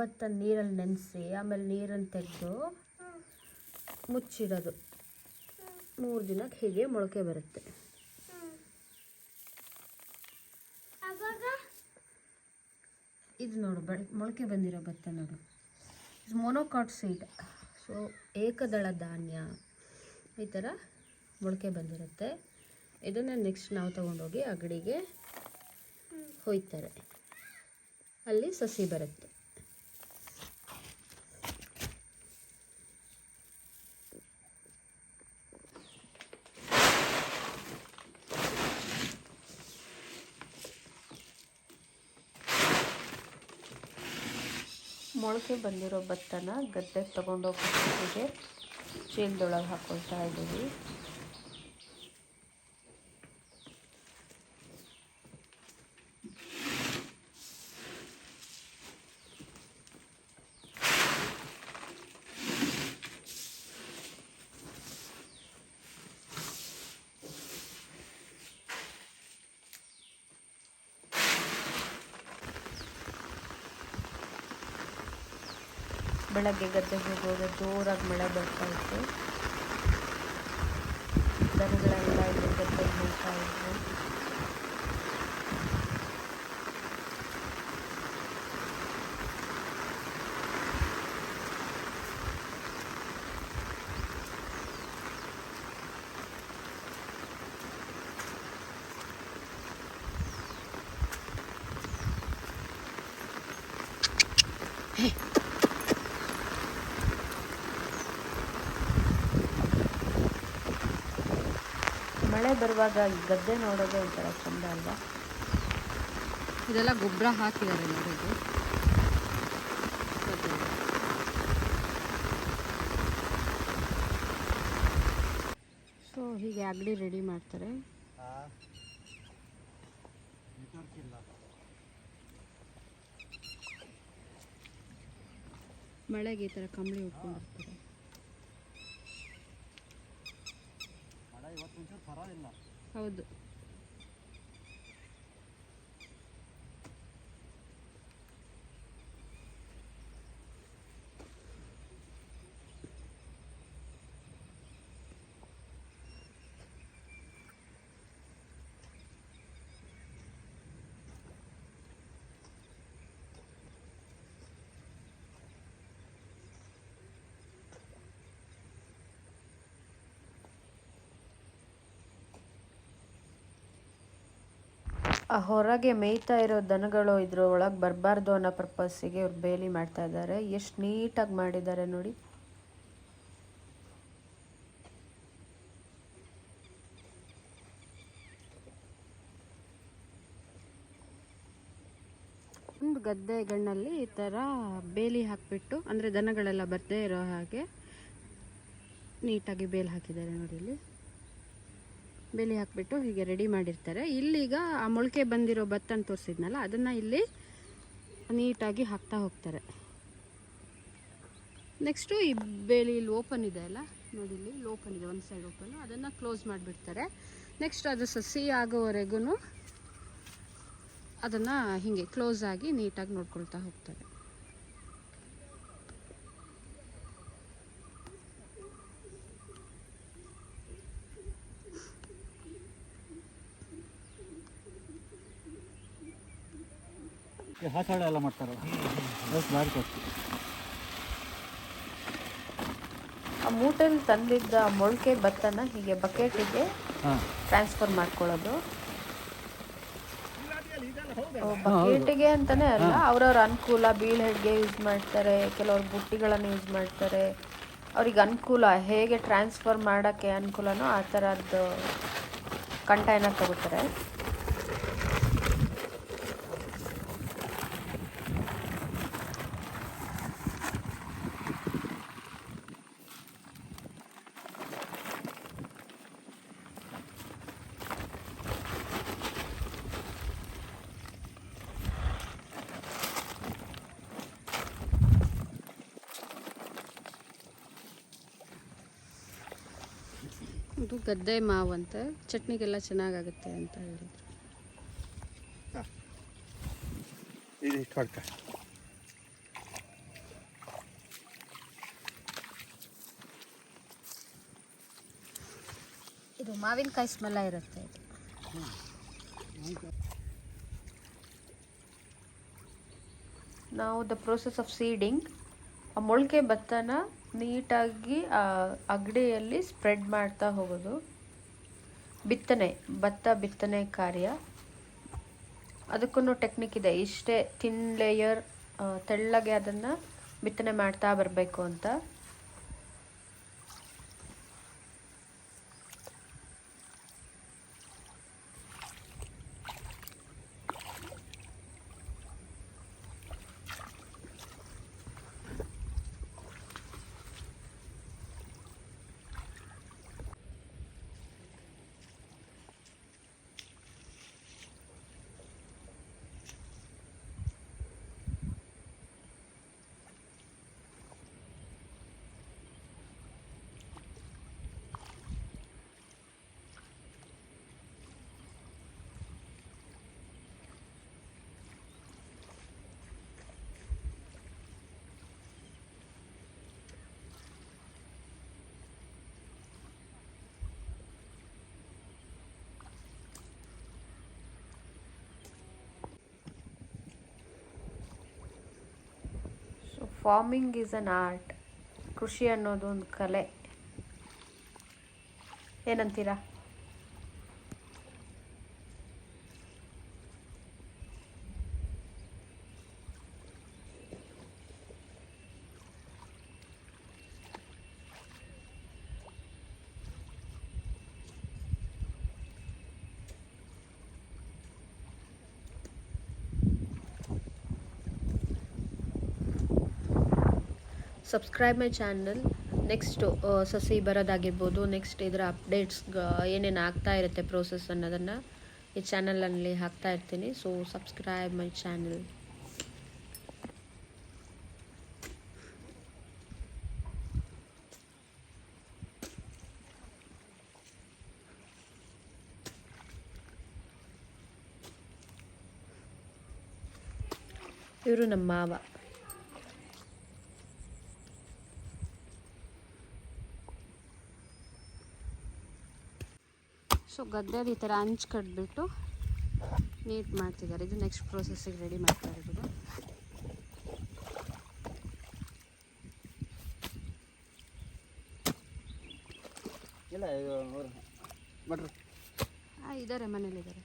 ಭತ್ತ ನೀರಲ್ಲಿ ನೆನೆಸಿ ಆಮೇಲೆ ನೀರನ್ನು ತೆಗೆದು ಮುಚ್ಚಿಡೋದು. ಮೂರು ದಿನಕ್ಕೆ ಹೀಗೆ ಮೊಳಕೆ ಬರುತ್ತೆ. ಇದು ನೋಡು ಬೆಳ ಮೊಳಕೆ ಬಂದಿರೋ ಭತ್ತ ನೋಡು. ಇದು ಮೊನೋಕಾಟ್ ಸೀಡ್. ಸೊ ಏಕದಳ ಧಾನ್ಯ. ಈ ಥರ ಮೊಳಕೆ ಬಂದಿರುತ್ತೆ. ಇದನ್ನು ನೆಕ್ಸ್ಟ್ ನಾವು ತೊಗೊಂಡೋಗಿ ಅಗಡಿಗೆ ಹೊಯ್ತಾರೆ. ಅಲ್ಲಿ ಸಸಿ ಬರುತ್ತೆ. ಮೊಳಕೆ ಬಂದಿರೋ ಭತ್ತನ ಗದ್ದೆಗೆ ತಗೊಂಡೋಗಿ ಚೀಲದೊಳಗೆ ಹಾಕ್ಕೊಳ್ತಾ ಇದ್ದೀವಿ. ಬೆಳಗ್ಗೆ ಗದ್ದೆಗೆ ಹೋಗುವಾಗ ಜೋರಾಗಿ ಮಳೆ ಬರ್ತಾ ಇತ್ತು. ದನಗಳೆಲ್ಲ ಇಲ್ಲಿ ಗದ್ದೆಗೆ ಹೋಗ್ತಾ ಇದ್ವು. ಮಳೆ ಬರುವಾಗ ಗದ್ದೆ ನೋಡೋದೇ ಒಂಥರ ಚಂದ ಅಲ್ವಾ? ಇದೆಲ್ಲ ಗೊಬ್ಬರ ಹಾಕಿದ್ದಾರೆ ನೋಡಿ ಇದು. ಸೊ ಹೀಗೆ ಅಗಡಿ ರೆಡಿ ಮಾಡ್ತಾರೆ. ಮಳೆಗೆ ಈ ಥರ ಕಂಬಳಿ ಉಟ್ಕೊಂಡಿರ್ತಾರೆ. ಹೌದು. ಹೊರಗೆ ಮೇಯ್ತಾ ಇರೋ ದನಗಳು ಇದ್ರ ಒಳಗೆ ಬರಬಾರ್ದು ಅನ್ನೋ ಪರ್ಪಸ್ಸಿಗೆ ಇವ್ರು ಬೇಲಿ ಮಾಡ್ತಾ ಇದ್ದಾರೆ. ಎಷ್ಟು ನೀಟಾಗಿ ಮಾಡಿದ್ದಾರೆ ನೋಡಿ. ಒಂದು ಗದ್ದೆಗಳಲ್ಲಿ ಈ ಥರ ಬೇಲಿ ಹಾಕಿಬಿಟ್ಟು, ಅಂದರೆ ದನಗಳೆಲ್ಲ ಬರದೇ ಇರೋ ಹಾಗೆ ನೀಟಾಗಿ ಬೇಲಿ ಹಾಕಿದ್ದಾರೆ ನೋಡಿ ಇಲ್ಲಿ. ಬೇಲಿ ಹಾಕಿಬಿಟ್ಟು ಹೀಗೆ ರೆಡಿ ಮಾಡಿರ್ತಾರೆ. ಇಲ್ಲಿಗ ಆ ಮೊಳಕೆ ಬಂದಿರೋ ಭತ್ತನ ತೋರಿಸಿದ್ನಲ್ಲ, ಅದನ್ನು ಇಲ್ಲಿ ನೀಟಾಗಿ ಹಾಕ್ತಾ ಹೋಗ್ತಾರೆ. ನೆಕ್ಸ್ಟು ಈ ಬೇಲಿ ಇಲ್ಲಿ ಓಪನ್ ಇದೆ ಅಲ್ಲ? ನೋಡಿ ಇಲ್ಲಿ ಇಲ್ಲಿ ಓಪನ್ ಇದೆ, ಒಂದು ಸೈಡ್ ಓಪನ್ ಅದನ್ನು ಕ್ಲೋಸ್ ಮಾಡಿಬಿಡ್ತಾರೆ. ನೆಕ್ಸ್ಟ್ ಅದು ಸಸಿ ಆಗೋವರೆಗೂ ಅದನ್ನು ಹೀಗೆ ಕ್ಲೋಸ್ ಆಗಿ ನೀಟಾಗಿ ನೋಡ್ಕೊಳ್ತಾ ಹೋಗ್ತಾರೆ. ಹಾಸಾಡ ಎಲ್ಲ ಮಾಡ್ತಾರಲ್ಲ ಅದಕ್ಕೆ ಭಾರಿ ಆ ಮೂಟೆಲ್ ತಂದಿದ್ದ ಮೊಳಕೆ ಭತ್ತನ ಹೀಗೆ ಬಕೆಟಿಗೆ ಹಾಂ. ಟ್ರಾನ್ಸ್ಫರ್ ಮಾಡ್ಕೊಳ್ಳೋದು. ಬಕೆಟಿಗೆ ಅಂತಾನೆ ಅಲ್ಲ ಅವ್ರವ್ರ ಅನುಕೂಲ ಬೀಳ್ಹೆಡ್ಗೆ ಯೂಸ್ ಮಾಡ್ತಾರೆ ಕೆಲವ್ರು ಬುಟ್ಟಿಗಳನ್ನು ಯೂಸ್ ಮಾಡ್ತಾರೆ. ಅವ್ರಿಗೆ ಅನುಕೂಲ ಹೇಗೆ ಟ್ರಾನ್ಸ್ಫರ್ ಮಾಡೋಕ್ಕೆ ಅನುಕೂಲನೋ ಆ ಥರದ್ದು ಕಂಟೈನರ್ ತಗೋತಾರೆ. ಇದು ಗದ್ದೆ ಮಾವು ಅಂತ. ಚಟ್ನಿಗೆಲ್ಲ ಚೆನ್ನಾಗಾಗುತ್ತೆ ಅಂತ ಹೇಳಿದ್ರು. ಇದು ಮಾವಿನಕಾಯಿ ಸ್ಮೆಲ್ಲ ಇರುತ್ತೆ ನಾವು ದ ಪ್ರೋಸೆಸ್ ಆಫ್ ಸೀಡಿಂಗ್ ಆ ಮೊಳಕೆ ಭತ್ತನ ನೀಟಾಗಿ ಅಗಡಿಯಲ್ಲಿ ಸ್ಪ್ರೆಡ್ ಮಾಡ್ತಾ ಹೋಗೋದು. ಬಿತ್ತನೆ, ಭತ್ತ ಬಿತ್ತನೆ ಕಾರ್ಯ. ಅದಕ್ಕೂ ಟೆಕ್ನಿಕ್ ಇದೆ. ಇಷ್ಟೇ ತಿನ್ ಲೇಯರ್ ತೆಳ್ಳಗೆ ಅದನ್ನು ಬಿತ್ತನೆ ಮಾಡ್ತಾ ಬರಬೇಕು ಅಂತ so farming is an art ಕೃಷಿ ಅನ್ನೋದು ಒಂದು ಕಲೆ. ಏನಂತೀರಾ? ಸಬ್ಸ್ಕ್ರೈಬ್ ಮೈ ಚಾನಲ್ ನೆಕ್ಸ್ಟು ಸಸಿ ಬರೋದಾಗಿರ್ಬೋದು ನೆಕ್ಸ್ಟ್ ಇದರ ಅಪ್ಡೇಟ್ಸ್ ಏನೇನು ಆಗ್ತಾ ಇರುತ್ತೆ ಪ್ರೋಸೆಸ್ ಅನ್ನೋದನ್ನು ಈ ಚಾನಲಲ್ಲಿ ಹಾಕ್ತಾ ಇರ್ತೀನಿ. ಸೊ ಸಬ್ಸ್ಕ್ರೈಬ್ ಮೈ ಚಾನಲ್ ಇವರು ನಮ್ಮ ಮಾವ. ಸೊ ಗದ್ದೆಯಲ್ಲಿ ಈ ಥರ ಹಂಚ್ ಕಟ್ಬಿಟ್ಟು ನೀಟ್ ಮಾಡ್ತಿದ್ದಾರೆ. ಇದು ನೆಕ್ಸ್ಟ್ ಪ್ರೊಸೆಸ್ಸಿಗೆ ರೆಡಿ ಮಾಡ್ತಾ ಇರೋದು. ಇದ್ದಾರೆ ಮನೇಲಿದ್ದಾರೆ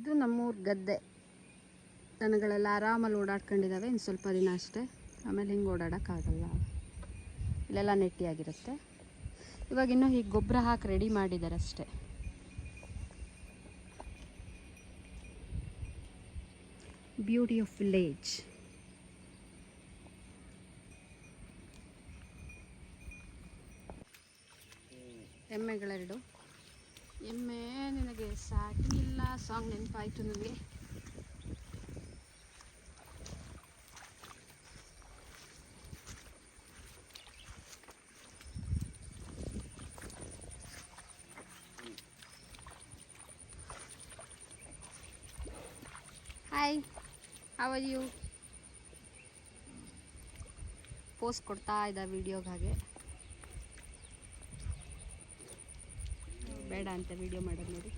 ಇದು ನಮ್ಮೂರ ಗದ್ದೆ. ದನಗಳೆಲ್ಲ ಆರಾಮಲ್ಲಿ ಓಡಾಡ್ಕೊಂಡಿದ್ದಾವೆ ಇನ್ನು ಸ್ವಲ್ಪ ದಿನ ಅಷ್ಟೇ. ಆಮೇಲೆ ಹಿಂಗೆ ಓಡಾಡೋಕ್ಕಾಗಲ್ಲ. ಇಲ್ಲೆಲ್ಲ ನೆಟ್ಟಿಯಾಗಿರುತ್ತೆ. ಇವಾಗ ಇನ್ನೂ ಹೀಗೆ ಗೊಬ್ಬರ ಹಾಕಿ ರೆಡಿ ಮಾಡಿದ್ದಾರೆ ಅಷ್ಟೇ. ಬ್ಯೂಟಿ ಆಫ್ ವಿಲೇಜ್ ಎಮ್ಮೆಗಳೆರಡು. ಎಮ್ಮೆ ನಿನಗೆ ಸಾಟಿ ಇಲ್ಲ ಸಾಂಗ್ ನೆನಪಾಯಿತು ನನಗೆ ಹಾಯ್ ಹವ ಯು ಪೋಸ್ಟ್ ಕೊಡ್ತಾ ಇದ್ದ ವಿಡಿಯೋಗೆ ಹಾಗೆ ಬೇಡ ಅಂತ ವಿಡಿಯೋ ಮಾಡೋದು ನೋಡಿ.